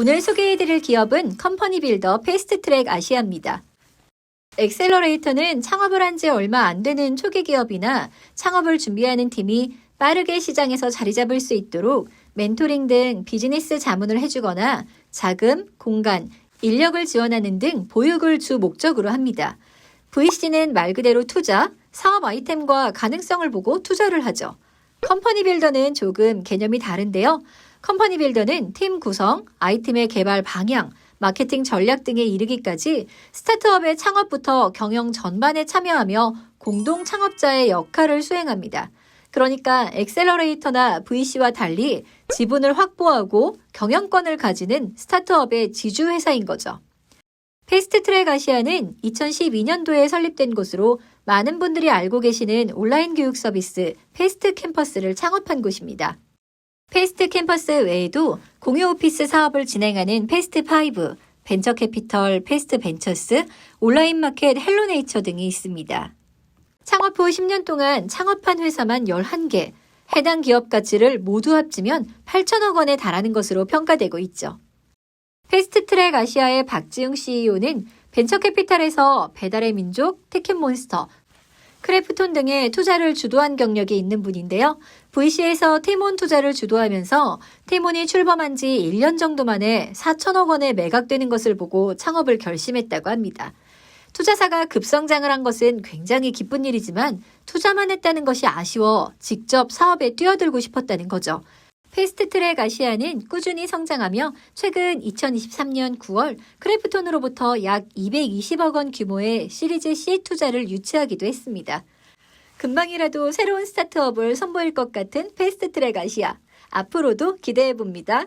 오늘 소개해드릴 기업은 컴퍼니 빌더 패스트 트랙 아시아입니다. 엑셀러레이터는 창업을 한 지 얼마 안 되는 초기 기업이나 창업을 준비하는 팀이 빠르게 시장에서 자리 잡을 수 있도록 멘토링 등 비즈니스 자문을 해주거나 자금, 공간, 인력을 지원하는 등 보육을 주 목적으로 합니다. VC는 말 그대로 투자, 사업 아이템과 가능성을 보고 투자를 하죠. 컴퍼니 빌더는 조금 개념이 다른데요. 컴퍼니 빌더는 팀 구성, 아이템의 개발 방향, 마케팅 전략 등에 이르기까지 스타트업의 창업부터 경영 전반에 참여하며 공동 창업자의 역할을 수행합니다. 그러니까 엑셀러레이터나 VC와 달리 지분을 확보하고 경영권을 가지는 스타트업의 지주회사인 거죠. 패스트 트랙 아시아는 2012년도에 설립된 곳으로 많은 분들이 알고 계시는 온라인 교육 서비스 패스트 캠퍼스를 창업한 곳입니다. 패스트 캠퍼스 외에도 공유 오피스 사업을 진행하는 패스트 5, 벤처 캐피털 패스트 벤처스, 온라인 마켓 헬로네이처 등이 있습니다. 창업 후 10년 동안 창업한 회사만 11개, 해당 기업 가치를 모두 합치면 8천억 원에 달하는 것으로 평가되고 있죠. 패스트트랙 아시아의 박지웅 CEO는 벤처캐피탈에서 배달의 민족, 테켄몬스터, 크래프톤 등의 투자를 주도한 경력이 있는 분인데요. VC에서 테몬 투자를 주도하면서 테몬이 출범한 지 1년 정도 만에 4천억 원에 매각되는 것을 보고 창업을 결심했다고 합니다. 투자사가 급성장을 한 것은 굉장히 기쁜 일이지만 투자만 했다는 것이 아쉬워 직접 사업에 뛰어들고 싶었다는 거죠. 패스트트랙 아시아는 꾸준히 성장하며 최근 2023년 9월 크래프톤으로부터 약 220억 원 규모의 시리즈 C 투자를 유치하기도 했습니다. 금방이라도 새로운 스타트업을 선보일 것 같은 패스트트랙 아시아. 앞으로도 기대해 봅니다.